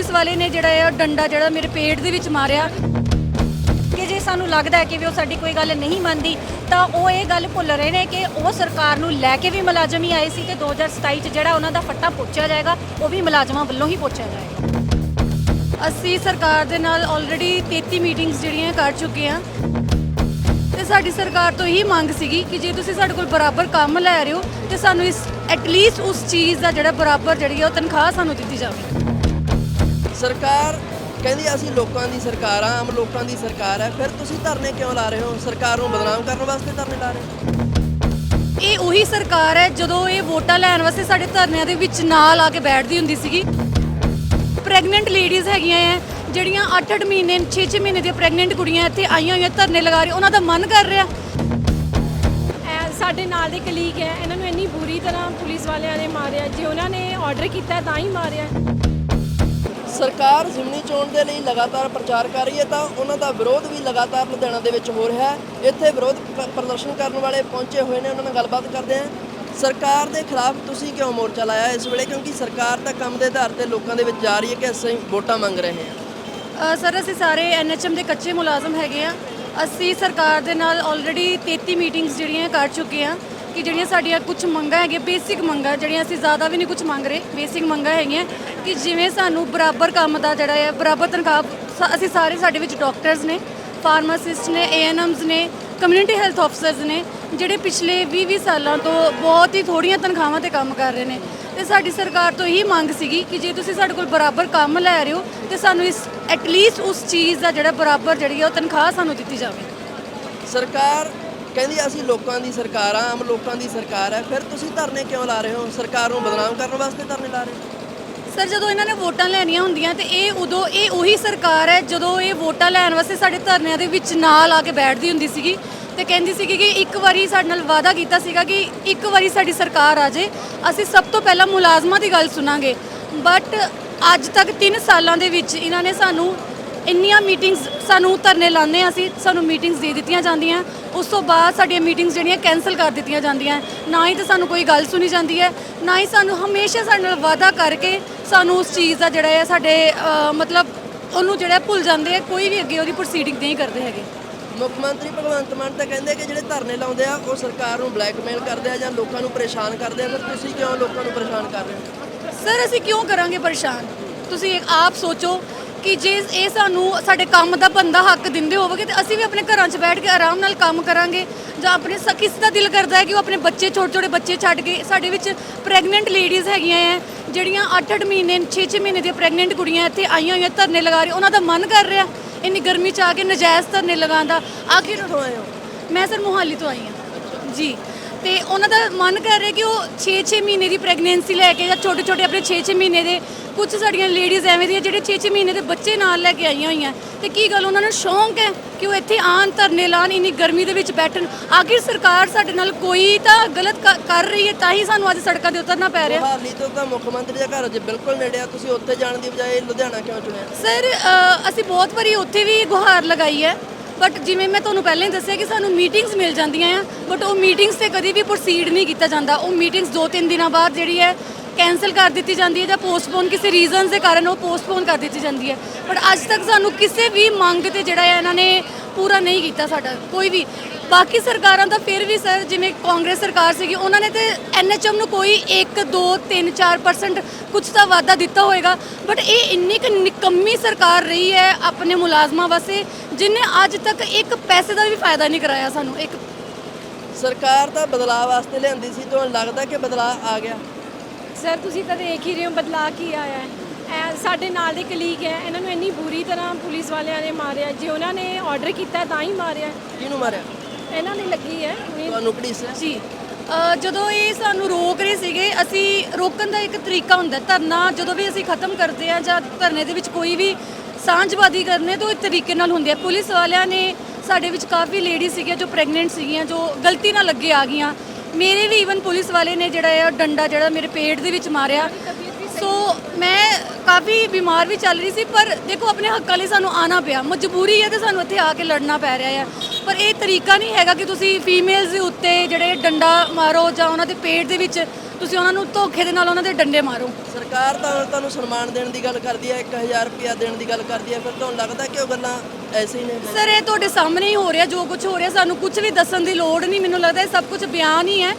Police ਵਾਲੇ ਨੇ ਜਿਹੜਾ ਹੈ ਉਹ ਡੰਡਾ ਜਿਹੜਾ ਮੇਰੇ ਪੇਟ ਦੇ ਵਿੱਚ ਮਾਰਿਆ। ਕਿ ਜੇ ਸਾਨੂੰ ਲੱਗਦਾ ਹੈ ਕਿ ਵੀ ਉਹ ਸਾਡੀ ਕੋਈ ਗੱਲ ਨਹੀਂ ਮੰਨਦੀ, ਤਾਂ ਉਹ ਇਹ ਗੱਲ ਭੁੱਲ ਰਹੇ ਨੇ ਕਿ ਉਹ ਸਰਕਾਰ ਨੂੰ ਲੈ ਕੇ ਵੀ ਮੁਲਾਜ਼ਮ ਹੀ ਆਏ ਸੀ ਤੇ 2027 ਚ ਜਿਹੜਾ ਉਹਨਾਂ ਦਾ ਫੱਟਾ ਪੋਚਿਆ ਜਾਏਗਾ, ਉਹ ਵੀ ਮੁਲਾਜ਼ਮਾਂ ਵੱਲੋਂ ਹੀ ਪੋਚਿਆ ਜਾਏਗਾ। ਅਸੀਂ ਸਰਕਾਰ ਦੇ ਨਾਲ ਆਲਰੇਡੀ 33 ਮੀਟਿੰਗਸ ਜਿਹੜੀਆਂ ਕਰ ਚੁੱਕੇ ਹਾਂ। ਤੇ ਸਾਡੀ ਸਰਕਾਰ ਤੋਂ ਇਹੀ ਮੰਗ ਸੀਗੀ ਕਿ ਜੇ ਤੁਸੀਂ ਸਾਡੇ ਕੋਲ ਬਰਾਬਰ ਕੰਮ ਲੈ ਰਹੇ ਹੋ, ਤੇ ਸਾਨੂੰ ਇਸ ਐਟਲੀਸਟ ਉਸ ਚੀਜ਼ ਦਾ ਜਿਹੜਾ ਬਰਾਬਰ ਜਿਹੜੀ ਹੈ ਉਹ ਤਨਖਾਹ ਸਾਨੂੰ ਦਿੱਤੀ ਜਾਵੇ। ਸਰਕਾਰ ਕਹਿੰਦੀ ਅਸੀਂ ਲੋਕਾਂ ਦੀ ਸਰਕਾਰ ਆ ਆਮ ਲੋਕਾਂ ਦੀ ਸਰਕਾਰ ਹੈ ਫਿਰ ਤੁਸੀਂ ਧਰਨੇ ਕਿਉਂ ਲਾ ਰਹੇ ਹੋ? ਸਰਕਾਰ ਨੂੰ ਬਦਨਾਮ ਕਰਨ ਵਾਸਤੇ ਧਰਨੇ ਲਾ ਰਹੇ ਹੋ? ਇਹ ਉਹੀ ਸਰਕਾਰ ਹੈ ਜਦੋਂ ਇਹ ਵੋਟਾਂ ਲੈਣ ਵਾਸਤੇ ਸਾਡੇ ਧਰਨਿਆਂ ਦੇ ਵਿੱਚ ਨਾਲ ਆ ਕੇ ਬੈਠਦੀ ਹੁੰਦੀ ਸੀਗੀ। ਪ੍ਰੈਗਨੈਂਟ ਲੇਡੀਜ਼ ਹੈਗੀਆਂ ਐ ਜਿਹੜੀਆਂ 8-8 ਮਹੀਨੇ 6-6 ਮਹੀਨੇ ਦੀਆਂ ਪ੍ਰੈਗਨੈਂਟ ਕੁੜੀਆਂ ਇੱਥੇ ਆਈਆਂ ਹੋਈਆਂ ਧਰਨੇ ਲਗਾ ਰਹੀ ਉਹਨਾਂ ਦਾ ਮਨ ਕਰ ਰਿਹਾ। ਸਾਡੇ ਨਾਲ ਦੇ ਕਲੀਗ ਹੈ ਇਹਨਾਂ ਨੂੰ ਇੰਨੀ ਬੁਰੀ ਤਰ੍ਹਾਂ ਪੁਲਿਸ ਵਾਲਿਆਂ ਨੇ ਮਾਰਿਆ ਜੇ ਉਹਨਾਂ ਨੇ ਆਰਡਰ ਕੀਤਾ ਤਾਂ ਹੀ ਮਾਰਿਆ। ਸਰਕਾਰ ਜ਼ਿਮਨੀ ਚੋਣ ਦੇ ਲਈ ਲਗਾਤਾਰ ਪ੍ਰਚਾਰ ਕਰ ਰਹੀ ਹੈ ਤਾਂ ਉਹਨਾਂ ਦਾ ਵਿਰੋਧ ਵੀ ਲਗਾਤਾਰ ਲੁਧਿਆਣਾ ਦੇ ਵਿੱਚ ਹੋ ਰਿਹਾ ਹੈ। ਇੱਥੇ ਵਿਰੋਧ ਪ੍ਰਦਰਸ਼ਨ ਕਰਨ ਵਾਲੇ ਪਹੁੰਚੇ ਹੋਏ ਨੇ, ਉਹਨਾਂ ਨਾਲ ਗੱਲਬਾਤ ਕਰਦੇ ਹਾਂ। ਸਰਕਾਰ ਦੇ ਖਿਲਾਫ ਤੁਸੀਂ ਕਿਉਂ ਮੋਰਚਾ ਲਾਇਆ ਇਸ ਵੇਲੇ? ਕਿਉਂਕਿ ਸਰਕਾਰ ਤਾਂ ਕੰਮ ਦੇ ਆਧਾਰ ਤੇ ਲੋਕਾਂ ਦੇ ਵਿੱਚ ਜਾ ਰਹੀ ਹੈ ਕਿ ਅਸੀਂ ਵੋਟਾਂ ਮੰਗ ਰਹੇ ਹਾਂ। ਸਰ, ਅਸੀਂ ਸਾਰੇ ਐਨਐਚਐਮ ਦੇ ਕੱਚੇ ਮੁਲਾਜ਼ਮ ਹੈਗੇ ਆ ਅਸੀਂ ਸਰਕਾਰ ਦੇ ਨਾਲ ਆਲਰੇਡੀ 33 ਮੀਟਿੰਗਸ ਜਿਹੜੀਆਂ ਕਰ ਚੁੱਕੇ ਆ ਕਿ ਜਿਹੜੀਆਂ ਸਾਡੀਆਂ ਕੁਝ ਮੰਗਾਂ ਹੈਗੀਆਂ ਬੇਸਿਕ ਮੰਗਾਂ ਜਿਹੜੀਆਂ ਅਸੀਂ ਜ਼ਿਆਦਾ ਵੀ ਨਹੀਂ ਕੁਝ ਮੰਗ ਰਹੇ ਬੇਸਿਕ ਮੰਗਾਂ ਹੈਗੀਆਂ। ਕਿ ਜਿਵੇਂ ਸਾਨੂੰ ਬਰਾਬਰ ਕੰਮ ਦਾ ਜਿਹੜਾ ਹੈ, ਬਰਾਬਰ ਤਨਖਾਹ, ਸ- ਅਸੀਂ ਸਾਰੇ ਸਾਡੇ ਵਿੱਚ ਡਾਕਟਰਸ ਨੇ ਫਾਰਮਾਸਿਸਟ ਨੇ ਏਐਨਐਮਸ ਨੇ ਕਮਿਊਨਿਟੀ ਹੈਲਥ ਆਫਸਰਸ ਨੇ, ਜਿਹੜੇ ਪਿਛਲੇ 20-20 ਸਾਲਾਂ ਤੋਂ ਬਹੁਤ ਹੀ ਥੋੜੀਆਂ ਤਨਖਾਹਾਂ ਤੇ ਕੰਮ ਕਰ ਰਹੇ ਨੇ। ਤੇ ਸਾਡੀ ਸਰਕਾਰ ਤੋਂ ਇਹੀ ਮੰਗ ਸੀਗੀ ਕਿ ਜੇ ਤੁਸੀਂ ਸਾਡੇ ਕੋਲ ਬਰਾਬਰ ਕੰਮ ਲੈ ਰਹੇ ਹੋ, ਤੇ ਸਾਨੂੰ ਇਸ ਐਟਲੀਸਟ ਉਸ ਚੀਜ਼ ਦਾ ਜਿਹੜਾ ਬਰਾਬਰ ਜਿਹੜੀ ਹੈ, ਉਹ ਤਨਖਾਹ ਸਾਨੂੰ ਦਿੱਤੀ ਜਾਵੇ। ਸਰਕਾਰ ਕਹਿੰਦੀ ਅਸੀਂ ਲੋਕਾਂ ਦੀ ਸਰਕਾਰ ਆ, ਆਮ ਲੋਕਾਂ ਦੀ ਸਰਕਾਰ ਹੈ ਫਿਰ ਤੁਸੀਂ ਧਰਨੇ ਕਿਉਂ ਲਾ ਰਹੇ ਹੋ? ਸਰਕਾਰ ਨੂੰ ਬਦਨਾਮ ਕਰਨ ਵਾਸਤੇ ਧਰਨੇ ਲਾ ਰਹੇ ਹੋ? ਸਰ, ਜਦੋਂ ਇਹਨਾਂ ਨੇ ਵੋਟਾਂ ਲੈਣੀਆਂ ਹੁੰਦੀਆਂ ਤੇ ਇਹ ਉਦੋਂ ਇਹ ਉਹੀ ਸਰਕਾਰ ਹੈ ਜਦੋਂ ਇਹ ਵੋਟਾਂ ਲੈਣ ਵਾਸਤੇ ਸਾਡੇ ਧਰਨਿਆਂ ਦੇ ਵਿੱਚ ਨਾਲ ਆ ਕੇ ਬੈਠਦੀ ਹੁੰਦੀ ਸੀਗੀ ਤੇ ਕਹਿੰਦੀ ਸੀਗੀ ਕਿ ਇੱਕ ਵਾਰੀ ਸਾਡੇ ਨਾਲ ਵਾਅਦਾ ਕੀਤਾ ਸੀਗਾ ਕਿ ਇੱਕ ਵਾਰੀ ਸਾਡੀ ਸਰਕਾਰ ਆ ਜੇ, ਅਸੀਂ ਸਭ ਤੋਂ ਪਹਿਲਾਂ ਮੁਲਾਜ਼ਮਾਂ ਦੀ ਗੱਲ ਸੁਣਾਂਗੇ। ਬਟ ਅੱਜ ਤੱਕ 3 ਸਾਲਾਂ ਦੇ ਵਿੱਚ ਇਹਨਾਂ ਨੇ ਸਾਨੂੰ ਇੰਨੀਆਂ ਮੀਟਿੰਗਸ, ਸਾਨੂੰ ਧਰਨੇ ਲਾਉਂਦੇ ਹਾਂ ਅਸੀਂ, ਸਾਨੂੰ ਮੀਟਿੰਗਸ ਦੇ ਦਿੱਤੀਆਂ ਜਾਂਦੀਆਂ। ਉਸ ਤੋਂ ਬਾਅਦ ਸਾਡੀਆਂ ਮੀਟਿੰਗਸ ਜਿਹੜੀਆਂ ਕੈਨਸਲ ਕਰ ਦਿੱਤੀਆਂ ਜਾਂਦੀਆਂ। ਨਾ ਹੀ ਤਾਂ ਸਾਨੂੰ ਕੋਈ ਗੱਲ ਸੁਣੀ ਜਾਂਦੀ ਹੈ, ਨਾ ਹੀ ਸਾਨੂੰ ਹਮੇਸ਼ਾ ਸਾਡੇ ਨਾਲ ਵਾਅਦਾ ਕਰਕੇ ਸਾਨੂੰ ਉਸ ਚੀਜ਼ ਦਾ ਜਿਹੜਾ ਹੈ ਸਾਡੇ ਮਤਲਬ ਉਹਨੂੰ ਜਿਹੜਾ ਭੁੱਲ ਜਾਂਦੇ ਆ ਕੋਈ ਵੀ ਅੱਗੇ ਉਹਦੀ ਪ੍ਰੋਸੀਡਿੰਗ ਨਹੀਂ ਕਰਦੇ ਹੈਗੇ। ਮੁੱਖ ਮੰਤਰੀ ਭਗਵੰਤ ਮਾਨ ਤਾਂ ਕਹਿੰਦੇ ਕਿ ਜਿਹੜੇ ਧਰਨੇ ਲਾਉਂਦੇ ਆ ਉਹ ਸਰਕਾਰ ਨੂੰ ਬਲੈਕਮੇਲ ਕਰਦੇ ਆ ਜਾਂ ਲੋਕਾਂ ਨੂੰ ਪਰੇਸ਼ਾਨ ਕਰਦੇ ਆ। ਫਿਰ ਤੁਸੀਂ ਕਿਉਂ ਲੋਕਾਂ ਨੂੰ ਪਰੇਸ਼ਾਨ ਕਰ ਰਹੇ ਹੋ? ਸਰ ਅਸੀਂ ਕਿਉਂ ਕਰਾਂਗੇ ਪਰੇਸ਼ਾਨ? ਤੁਸੀਂ ਇੱਕ ਆਪ ਸੋਚੋ ਕਿ ਜੇ ਇਹ ਸਾਨੂੰ ਸਾਡੇ ਕੰਮ ਦਾ ਬੰਦਾ ਹੱਕ ਦਿੰਦੇ ਹੋਵੋਗੇ ਤੇ ਅਸੀਂ ਵੀ ਆਪਣੇ ਘਰਾਂ 'ਚ ਬੈਠ ਕੇ ਆਰਾਮ ਨਾਲ ਕੰਮ ਕਰਾਂਗੇ। ਜਾਂ ਆਪਣੇ ਸ- ਕਿਸੇ ਦਾ ਦਿਲ ਕਰਦਾ ਹੈ ਕਿ ਉਹ ਆਪਣੇ ਬੱਚੇ ਛੋਟੇ ਛੋਟੇ ਬੱਚੇ ਛੱਡ ਕੇ ਸਾਡੇ ਵਿੱਚ ਪ੍ਰੈਗਨੈਂਟ ਲੇਡੀਜ਼ ਹੈਗੀਆਂ ਐ ਜਿਹੜੀਆਂ 8-8 ਮਹੀਨੇ 6-6 ਮਹੀਨੇ ਦੀਆਂ ਪ੍ਰੈਗਨੈਂਟ ਕੁੜੀਆਂ ਇੱਥੇ ਆਈਆਂ ਹੋਈਆਂ ਧਰਨੇ ਲਗਾ ਰਹੀ ਉਹਨਾਂ ਦਾ ਮਨ ਕਰ ਰਿਹਾ ਇੰਨੀ ਗਰਮੀ 'ਚ ਆ ਕੇ ਨਜਾਇਜ਼ ਧਰਨੇ ਲਗਾਉਣ ਦਾ। ਆਖਿਰ ਹੋ? ਮੈਂ ਸਰ ਮੋਹਾਲੀ ਤੋਂ ਆਈ ਹਾਂ। ਜੀ। ਤੇ ਉਹਨਾਂ ਦਾ ਮਨ ਕਰ ਰਿਹਾ ਕਿ ਉਹ 6-6 ਮਹੀਨੇ ਦੀ ਪ੍ਰੈਗਨੈਂਸੀ ਲੈ ਕੇ ਜਾਂ ਛੋਟੇ ਛੋਟੇ ਆਪਣੇ 6-6 ਮਹੀਨੇ ਦੇ ਕੁਝ ਸਾਡੀਆਂ ਲੇਡੀਜ਼ ਐਵੇਂ ਦੀਆਂ ਜਿਹੜੇ 6-6 ਮਹੀਨੇ ਦੇ ਬੱਚੇ ਨਾਲ ਲੈ ਕੇ ਆਈਆਂ ਹੋਈਆਂ। ਤੇ ਕੀ ਗੱਲ ਉਹਨਾਂ ਨੂੰ ਸ਼ੌਂਕ ਹੈ ਕਿ ਉਹ ਇੱਥੇ ਆਣ ਧਰਨੇ ਲਾਣ ਇੰਨੀ ਗਰਮੀ ਦੇ ਵਿੱਚ ਬੈਠਣ? ਆਖਿਰ ਸਰਕਾਰ ਸਾਡੇ ਨਾਲ ਕੋਈ ਤਾਂ ਗਲਤ ਕਰ ਰਹੀ ਹੈ ਤਾਂ ਹੀ ਸਾਨੂੰ ਅੱਜ ਸੜਕਾਂ ਤੇ ਉਤਰਨਾ ਪੈ ਰਿਹਾ। ਮੋਹਾਲੀ ਤੋਂ ਤਾਂ ਮੁੱਖ ਮੰਤਰੀ ਦਾ ਘਰ ਜੇ ਬਿਲਕੁਲ ਨੇੜੇ ਆ। ਤੁਸੀਂ ਉੱਥੇ ਜਾਣ ਦੀ ਬਜਾਏ ਲੁਧਿਆਣਾ ਕਿਉਂ ਚੁਣਿਆ? ਸਰ ਅਸੀਂ ਬਹੁਤ ਵਾਰੀ ਉੱਥੇ ਵੀ ਗੁਹਾਰ ਲਗਾਈ ਹੈ। ਬਟ ਜਿਵੇਂ ਮੈਂ ਤੁਹਾਨੂੰ ਪਹਿਲਾਂ ਹੀ ਦੱਸਿਆ ਕਿ ਸਾਨੂੰ ਮੀਟਿੰਗਸ ਮਿਲ ਜਾਂਦੀਆਂ ਆ ਬਟ ਉਹ ਮੀਟਿੰਗਸ ਤੇ ਕਦੀ ਵੀ ਪ੍ਰੋਸੀਡ ਨਹੀਂ ਕੀਤਾ ਜਾਂਦਾ। ਉਹ ਮੀਟਿੰਗਸ ਦੋ ਤਿੰਨ ਦਿਨਾਂ ਬਾਅਦ ਜਿਹੜੀ ਹੈ ਕੈਨਸਲ ਕਰ ਦਿੱਤੀ ਜਾਂਦੀ ਹੈ ਜਾਂ ਪੋਸਟਪੋਨ ਕਿਸੇ ਰੀਜ਼ਨਸ ਦੇ ਕਾਰਨ ਉਹ ਪੋਸਟਪੋਨ ਕਰ ਦਿੱਤੀ ਜਾਂਦੀ ਹੈ। ਬਟ ਅੱਜ ਤੱਕ ਸਾਨੂੰ ਕਿਸੇ ਵੀ ਮੰਗ ਤੇ ਜਿਹੜਾ ਹੈ ਇਹਨਾਂ ਨੇ ਪੂਰਾ ਨਹੀਂ ਕੀਤਾ ਸਾਡਾ। ਕੋਈ ਵੀ ਬਾਕੀ ਸਰਕਾਰਾਂ ਦਾ ਫਿਰ ਵੀ ਸਰ ਜਿਵੇਂ ਕਾਂਗਰਸ ਸਰਕਾਰ ਸੀਗੀ ਉਹਨਾਂ ਨੇ ਤੇ ਐਨਐਚਐਮ ਨੂੰ ਕੋਈ 1 2 3 4% ਕੁਝ ਤਾਂ ਵਾਅਦਾ ਦਿੱਤਾ ਹੋਏਗਾ। ਬਟ ਇਹ ਇੰਨੀ ਕੁ ਨਿਕੰਮੀ ਸਰਕਾਰ ਰਹੀ ਹੈ ਆਪਣੇ ਮੁਲਾਜ਼ਮਾਂ ਵਾਸਤੇ ਜਿਨੇ ਅੱਜ ਤੱਕ ਇੱਕ ਪੈਸੇ ਦਾ ਵੀ ਫਾਇਦਾ ਨਹੀਂ ਕਰਾਇਆ ਸਾਨੂੰ ਇੱਕ ਸਰਕਾਰ ਤਾਂ ਬਦਲਾਅ ਵਾਸਤੇ ਲਿਆਂਦੀ ਸੀ ਤੁਹਾਨੂੰ ਲੱਗਦਾ ਕਿ ਬਦਲਾਅ ਆ ਗਿਆ। ਸਰ ਤੁਸੀਂ ਤਾਂ ਦੇਖ ਹੀ ਰਹੇ ਹੋ ਬਦਲਾਅ ਕੀ ਆਇਆ ਹੈ। ਸਾਡੇ ਨਾਲ ਦੇ ਕਲੀਗ ਹੈ ਇਹਨਾਂ ਨੂੰ ਇੰਨੀ ਬੁਰੀ ਤਰ੍ਹਾਂ ਪੁਲਿਸ ਵਾਲਿਆਂ ਨੇ ਮਾਰਿਆ ਜੇ ਉਹਨਾਂ ਨੇ ਆਰਡਰ ਕੀਤਾ ਤਾਂ ਹੀ ਮਾਰਿਆ। ਕਿਹਨੂੰ ਮਾਰਿਆ? ਇਹਨਾਂ ਨੇ ਲੱਗੀ ਹੈ। ਤੁਹਾਨੂੰ ਘੜੀਸਿਆ ਜੀ। ਅ, ਜਦੋਂ ਇਹ ਸਾਨੂੰ ਰੋਕ ਰਹੇ ਸੀਗੇ ਅਸੀਂ ਰੋਕਣ ਦਾ ਇੱਕ ਤਰੀਕਾ ਹੁੰਦਾ ਹੈ। ਧਰਨਾ। ਜਦੋਂ ਵੀ ਅਸੀਂ ਖਤਮ ਕਰਦੇ ਆ ਜਾਂ ਧਰਨੇ ਦੇ ਵਿੱਚ ਕੋਈ ਵੀ ਸਾਂਝਵਾਦੀ ਕਰਨੇ ਤਾਂ ਇੱਕ ਤਰੀਕੇ ਨਾਲ ਹੁੰਦੀ ਹੈ ਪੁਲਿਸ ਵਾਲਿਆਂ ਨੇ ਸਾਡੇ ਵਿੱਚ ਕਾਫੀ ਲੇਡੀ ਸੀਗੀਆਂ ਜੋ ਪ੍ਰੈਗਨੈਂਟ ਸੀਗੀਆਂ ਜੋ ਗਲਤੀ ਨਾਲ ਅੱਗੇ ਆ ਗਈਆਂ। ਮੇਰੇ ਵੀ ਈਵਨ ਪੁਲਿਸ ਵਾਲੇ ਨੇ ਜਿਹੜਾ ਹੈ ਉਹ ਡੰਡਾ ਜਿਹੜਾ ਮੇਰੇ ਪੇਟ ਦੇ ਵਿੱਚ ਮਾਰਿਆ। ਸੋ ਮੈਂ ਕਾਫੀ ਬਿਮਾਰ ਵੀ ਚੱਲ ਰਹੀ ਸੀ ਪਰ ਦੇਖੋ ਆਪਣੇ ਹੱਕਾਂ ਲਈ ਸਾਨੂੰ ਆਣਾ ਪਿਆ। ਮਜਬੂਰੀ ਹੈ ਤੇ ਸਾਨੂੰ ਇੱਥੇ ਆ ਕੇ ਲੜਨਾ ਪੈ ਰਿਹਾ ਹੈ ਪਰ ਇਹ ਤਰੀਕਾ ਨਹੀਂ ਹੈਗਾ ਕਿ ਤੁਸੀਂ ਫੀਮੇਲਸ ਦੇ ਉੱਤੇ ਜਿਹੜੇ ਡੰਡਾ ਮਾਰੋ ਜਾਂ ਉਹਨਾਂ ਦੇ ਪੇਟ ਦੇ ਵਿੱਚ ਤੁਸੀਂ ਉਹਨਾਂ ਨੂੰ ਧੋਖੇ ਦੇ ਨਾਲ ਉਹਨਾਂ ਦੇ ਡੰਡੇ ਮਾਰੋ। ਸਰਕਾਰ ਤਾਂ ਤੁਹਾਨੂੰ ਸਨਮਾਨ ਦੇਣ ਦੀ ਗੱਲ ਕਰਦੀ ਹੈ 1000 ਰੁਪਇਆ ਦੇਣ ਦੀ ਗੱਲ ਕਰਦੀ ਹੈ ਫਿਰ ਤੁਹਾਨੂੰ ਲੱਗਦਾ ਕਿ ਉਹ ਗੱਲਾਂ ਐਸੇ ਹੀ ਨੇ? ਸਰ ਇਹ ਤੁਹਾਡੇ ਸਾਹਮਣੇ ਹੀ ਹੋ ਰਿਹਾ ਜੋ ਕੁਝ ਹੋ ਰਿਹਾ ਸਾਨੂੰ ਕੁਝ ਵੀ ਦੱਸਣ ਦੀ ਲੋੜ ਨਹੀਂ ਮੈਨੂੰ ਲੱਗਦਾ ਇਹ ਸਭ ਕੁਝ ਬਿਆਨ ਹੀ ਹੈ।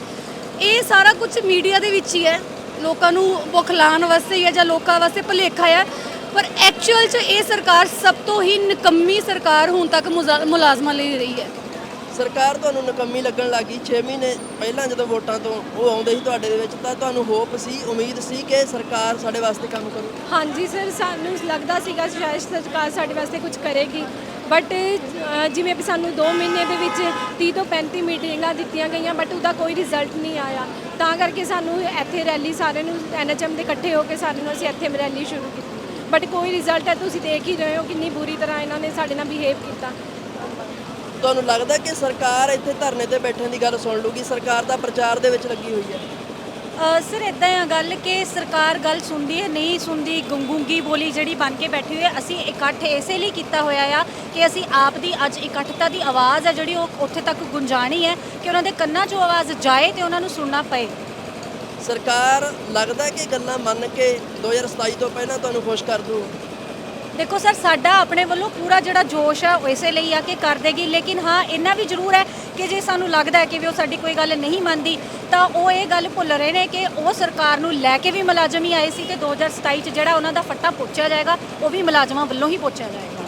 ਇਹ ਸਾਰਾ ਕੁਝ ਮੀਡੀਆ ਦੇ ਵਿੱਚ ਹੀ ਹੈ। ਲੋਕਾਂ ਨੂੰ ਬੁਖਲਾਉਣ ਵਾਸਤੇ ਹੀ ਹੈ ਜਾਂ ਲੋਕਾਂ ਵਾਸਤੇ ਭੁਲੇਖਾ ਹੈ। ਪਰ ਐਕਚੁਅਲ 'ਚ ਇਹ ਸਰਕਾਰ ਸਭ ਤੋਂ ਹੀ ਨਿਕੰਮੀ ਸਰਕਾਰ ਹੁਣ ਤੱਕ ਮੁਜ਼ਾ- ਮੁਲਾਜ਼ਮਾਂ ਲਈ ਰਹੀ ਹੈ। ਸਰਕਾਰ ਤੁਹਾਨੂੰ ਨਕੰਮੀ ਲੱਗਣ ਲੱਗੀ 6 ਮਹੀਨੇ ਪਹਿਲਾਂ ਜਦੋਂ ਵੋਟਾਂ ਤੋਂ ਉਹ ਆਉਂਦੇ ਸੀ ਤੁਹਾਡੇ ਦੇ ਵਿੱਚ ਤਾਂ ਤੁਹਾਨੂੰ ਹੋਪ ਸੀ ਉਮੀਦ ਸੀ ਕਿ ਸਰਕਾਰ ਸਾਡੇ ਵਾਸਤੇ ਕੰਮ ਕਰੂ? ਹਾਂਜੀ ਸਰ ਸਾਨੂੰ ਲੱਗਦਾ ਸੀਗਾ ਸ਼ਾਇਦ ਸਰਕਾਰ ਸਾਡੇ ਵਾਸਤੇ ਕੁਝ ਕਰੇਗੀ। ਬਟ ਜਿਵੇਂ ਵੀ ਸਾਨੂੰ 2 ਮਹੀਨੇ ਦੇ ਵਿੱਚ 30 ਤੋਂ 35 ਮੀਟਿੰਗਾਂ ਦਿੱਤੀਆਂ ਗਈਆਂ ਬਟ ਉਹਦਾ ਕੋਈ ਰਿਜ਼ਲਟ ਨਹੀਂ ਆਇਆ। ਤਾਂ ਕਰਕੇ ਸਾਨੂੰ ਇੱਥੇ ਰੈਲੀ ਸਾਰਿਆਂ ਨੂੰ ਐਨਐਚਐਮ ਦੇ ਇਕੱਠੇ ਹੋ ਕੇ ਸਾਰਿਆਂ ਨੂੰ ਅਸੀਂ ਇੱਥੇ ਰੈਲੀ ਸ਼ੁਰੂ ਕੀਤੀ। ਬਟ ਕੋਈ ਰਿਜ਼ਲਟ ਹੈ ਤੁਸੀਂ ਦੇਖ ਹੀ ਰਹੇ ਹੋ ਕਿੰਨੀ ਬੁਰੀ ਤਰ੍ਹਾਂ ਇਹਨਾਂ ਨੇ ਸਾਡੇ ਨਾਲ ਬਿਹੇਵ ਕੀਤਾ। ਤੁਹਾਨੂੰ ਲੱਗਦਾ ਕਿ ਸਰਕਾਰ ਇੱਥੇ ਧਰਨੇ ਤੇ ਬੈਠਣ ਦੀ ਗੱਲ ਸੁਣ ਲੂਗੀ ਸਰਕਾਰ ਦਾ ਪ੍ਰਚਾਰ ਦੇ ਵਿੱਚ ਲੱਗੀ ਹੋਈ ਹੈ। ਸਰ ਇਦਾਂ ਆ ਗੱਲ ਕਿ ਸਰਕਾਰ ਗੱਲ ਸੁਣਦੀ ਹੈ ਨਹੀਂ ਸੁਣਦੀ ਗੁੰਗੂੰਗੀ ਬੋਲੀ ਜਿਹੜੀ ਬਣ ਕੇ ਬੈਠੀ ਹੋਈ ਹੈ ਅਸੀਂ ਇਕੱਠ ਇਸੇ ਲਈ ਕੀਤਾ ਹੋਇਆ ਆ ਕਿ ਅਸੀਂ ਆਪ ਦੀ ਅੱਜ ਇਕੱਠਤਾ ਦੀ ਆਵਾਜ਼ ਹੈ ਜਿਹੜੀ ਉਹ ਉੱਥੇ ਤੱਕ ਗੁੰਜਾਣੀ ਹੈ ਕਿ ਉਹਨਾਂ ਦੇ ਕੰਨਾਂ 'ਚੋਂ ਆਵਾਜ਼ ਜਾਏ ਤੇ ਉਹਨਾਂ ਨੂੰ ਸੁਣਨਾ ਪਏ। ਸਰਕਾਰ ਲੱਗਦਾ ਕਿ ਗੱਲਾਂ ਮੰਨ ਕੇ 2027 ਤੋਂ ਪਹਿਲਾਂ ਤੁਹਾਨੂੰ ਖੁਸ਼ ਕਰ ਦੂ? ਦੇਖੋ ਸਰ ਸਾਡਾ ਆਪਣੇ ਵੱਲੋਂ ਪੂਰਾ ਜਿਹੜਾ ਜੋਸ਼ ਹੈ ਉਹ ਇਸੇ ਲਈ ਆ ਕਿ ਕਰ ਦੇਗੀ। ਲੇਕਿਨ ਹਾਂ ਇੰਨਾ ਵੀ ਜ਼ਰੂਰ ਹੈ ਕਿ ਜੇ ਸਾਨੂੰ ਲੱਗਦਾ ਹੈ ਕਿ ਵੀ ਉਹ ਸਾਡੀ ਕੋਈ ਗੱਲ ਨਹੀਂ ਮੰਨਦੀ ਤਾਂ ਉਹ ਇਹ ਗੱਲ ਭੁੱਲ ਰਹੇ ਨੇ ਕਿ ਉਹ ਸਰਕਾਰ ਨੂੰ ਲੈ ਕੇ ਵੀ ਮੁਲਾਜ਼ਮ ਹੀ ਆਏ ਸੀ ਤੇ 2027 ਚ ਜਿਹੜਾ ਉਹਨਾਂ ਦਾ ਫੱਟਾ ਪੋਚਿਆ ਜਾਏਗਾ ਉਹ ਵੀ ਮੁਲਾਜ਼ਮਾਂ ਵੱਲੋਂ ਹੀ ਪੋਚਿਆ ਜਾਏਗਾ।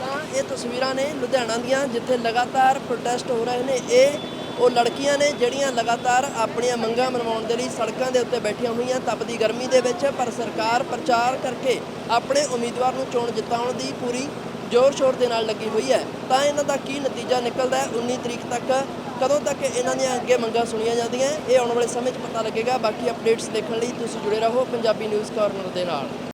ਤਾਂ ਇਹ ਤਸਵੀਰਾਂ ਨੇ ਲੁਧਿਆਣਾ ਦੀਆਂ ਜਿੱਥੇ ਲਗਾਤਾਰ ਪ੍ਰੋਟੈਸਟ ਹੋ ਰਹੇ ਨੇ। ਇਹ ਉਹ ਲੜਕੀਆਂ ਨੇ ਜਿਹੜੀਆਂ ਲਗਾਤਾਰ ਆਪਣੀਆਂ ਮੰਗਾਂ ਮਨਵਾਉਣ ਦੇ ਲਈ ਸੜਕਾਂ ਦੇ ਉੱਤੇ ਬੈਠੀਆਂ ਹੋਈਆਂ, ਤਪਦੀ ਗਰਮੀ ਦੇ ਵਿੱਚ, ਪਰ ਸਰਕਾਰ ਪ੍ਰਚਾਰ ਕਰਕੇ ਆਪਣੇ ਉਮੀਦਵਾਰ ਨੂੰ ਚੋਣ ਜਿਤਾਉਣ ਦੀ ਪੂਰੀ ਜ਼ੋਰ ਸ਼ੋਰ ਦੇ ਨਾਲ ਲੱਗੀ ਹੋਈ ਹੈ। ਤਾਂ ਇਹਨਾਂ ਦਾ ਕੀ ਨਤੀਜਾ ਨਿਕਲਦਾ ਹੈ? 19 ਤਰੀਕ ਤੱਕ ਕਦੋਂ ਤੱਕ ਇਹਨਾਂ ਦੀਆਂ ਅੱਗੇ ਮੰਗਾਂ ਸੁਣੀਆਂ ਜਾਂਦੀਆਂ? ਇਹ ਆਉਣ ਵਾਲੇ ਸਮੇਂ 'ਚ ਪਤਾ ਲੱਗੇਗਾ। ਬਾਕੀ ਅਪਡੇਟਸ ਦੇਖਣ ਲਈ ਤੁਸੀਂ ਜੁੜੇ ਰਹੋ ਪੰਜਾਬੀ ਨਿਊਜ਼ ਕਾਰਨਰ ਦੇ ਨਾਲ।